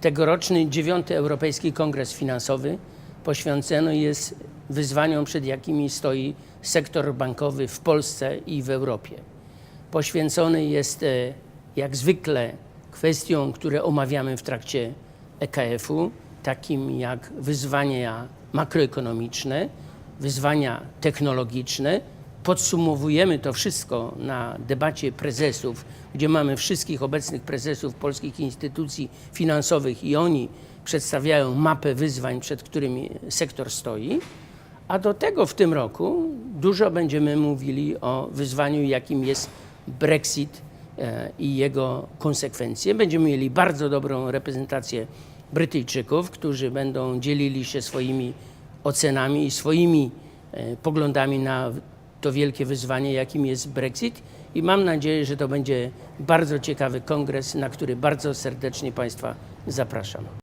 Tegoroczny dziewiąty Europejski Kongres Finansowy poświęcony jest wyzwaniom, przed jakimi stoi sektor bankowy w Polsce i w Europie. Poświęcony jest e, jak zwykle kwestiom, które omawiamy w trakcie EKF-u, takim jak wyzwania makroekonomiczne, wyzwania technologiczne. Podsumowujemy to wszystko na debacie prezesów, gdzie mamy wszystkich obecnych prezesów polskich instytucji finansowych i oni przedstawiają mapę wyzwań, przed którymi sektor stoi. A do tego w tym roku dużo będziemy mówili o wyzwaniu, jakim jest Brexit e, i jego konsekwencje. Będziemy mieli bardzo dobrą reprezentację Brytyjczyków, którzy będą dzielili się swoimi ocenami i swoimi e, poglądami na to wielkie wyzwanie, jakim jest Brexit. I mam nadzieję, że to będzie bardzo ciekawy kongres, na który bardzo serdecznie Państwa zapraszam.